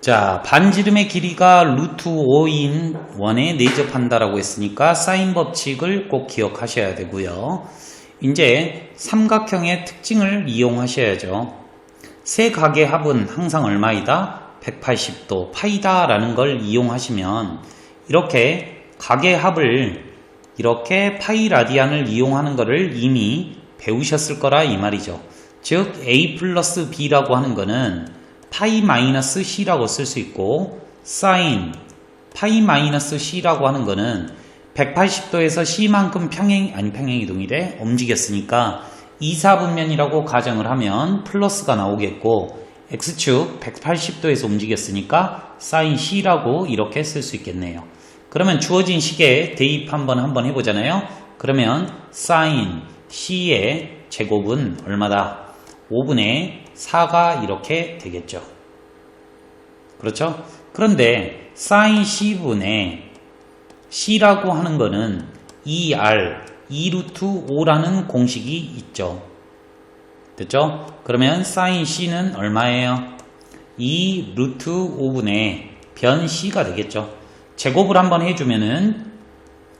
자, 반지름의 길이가 루트 5인 원에 내접한다라고 했으니까 사인 법칙을 꼭 기억하셔야 되고요. 이제 삼각형의 특징을 이용하셔야죠. 세 각의 합은 항상 얼마이다? 180도 파이다 라는 걸 이용하시면 이렇게 각의 합을 이렇게 파이 라디안을 이용하는 것을 이미 배우셨을 거라 이 말이죠. 즉 a 플러스 b라고 하는 거는 파이 마이너스 c라고 쓸 수 있고 사인 파이 마이너스 c라고 하는 거는 180도에서 c만큼 평행 아니 평행 이동이 래 움직였으니까 이사분면이라고 가정을 하면 플러스가 나오겠고 x축 180도에서 움직였으니까 사인 c라고 이렇게 쓸 수 있겠네요. 그러면 주어진 식에 대입 한번 한번 해보잖아요. 그러면 사인 c의 제곱은 얼마다? 5분의 4가 이렇게 되겠죠. 그렇죠? 그런데 사인 c분의 c라고 하는 거는 2r 2루트 5라는 공식이 있죠. 됐죠? 그러면 사인 c는 얼마예요? 2 루트 5분의 변 c가 되겠죠. 제곱을 한번 해주면은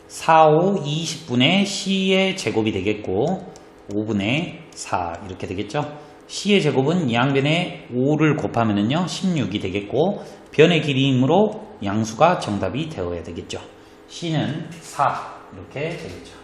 4, 5, 20분의 c의 제곱이 되겠고 5분의 4 이렇게 되겠죠. C의 제곱은 양변에 5를 곱하면은요 16이 되겠고 변의 길이이므로 양수가 정답이 되어야 되겠죠. c는 4 이렇게 되겠죠.